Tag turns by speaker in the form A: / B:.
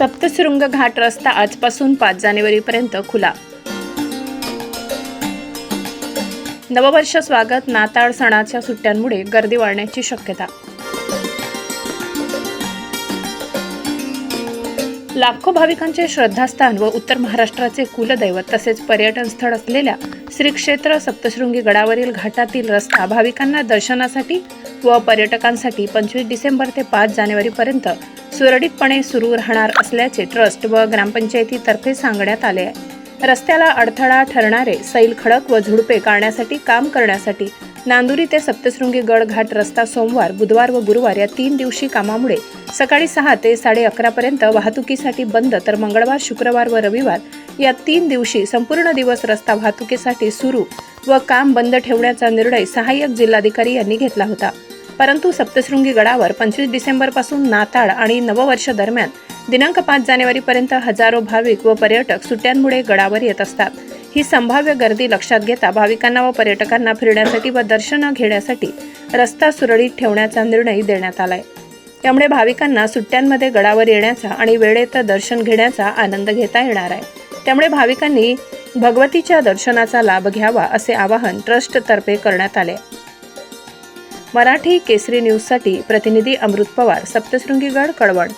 A: सप्तशृंग घाट रस्ता आजपासून पाच जानेवारीपर्यंत खुला. नववर्ष स्वागत नाताळ सणाच्या सुट्ट्यांमुळे गर्दी वाढण्याची शक्यता. लाखो भाविकांचे श्रद्धास्थान व उत्तर महाराष्ट्राचे कुलदैवत तसेच पर्यटन स्थळ असलेल्या श्री क्षेत्र सप्तशृंगी गडावरील घाटातील रस्ता भाविकांना दर्शनासाठी व पर्यटकांसाठी पंचवीस डिसेंबर ते पाच जानेवारीपर्यंत सुरळीतपणे सुरू राहणार असल्याचे ट्रस्ट व ग्रामपंचायतीतर्फे सांगण्यात आले आहे. रस्त्याला अडथळा ठरणारे सैल खडक व झुडपे काढण्यासाठी काम करण्यासाठी नांदुरी ते सप्तशृंगी गड घाट रस्ता सोमवार बुधवार व गुरुवार या तीन दिवशी कामामुळे सकाळी सहा ते साडे अकरापर्यंत वाहतुकीसाठी बंद तर मंगळवार शुक्रवार व रविवार या तीन दिवशी संपूर्ण दिवस रस्ता वाहतुकीसाठी सुरू व काम बंद ठेवण्याचा निर्णय सहाय्यक जिल्हाधिकारी यांनी घेतला होता. परंतु सप्तशृंगी गडावर पंचवीस डिसेंबरपासून नाताळ आणि नववर्ष दरम्यान दिनांक पाच जानेवारीपर्यंत हजारो भाविक व पर्यटक सुट्ट्यांमुळे गडावर येत असतात. ही संभाव्य गर्दी लक्षात घेता भाविकांना व पर्यटकांना फिरण्यासाठी व दर्शनं घेण्यासाठी रस्ता सुरळीत ठेवण्याचा निर्णय देण्यात आलाय. त्यामुळे भाविकांना सुट्ट्यांमध्ये गडावर येण्याचा आणि वेळेत दर्शन घेण्याचा आनंद घेता येणार आहे. त्यामुळे भाविकांनी भगवतीच्या दर्शनाचा लाभ घ्यावा असे आवाहन ट्रस्टतर्फे करण्यात आले. मराठी केसरी न्यूजसाठी प्रतिनिधी अमृत पवार सप्तशृंगीगड कळवण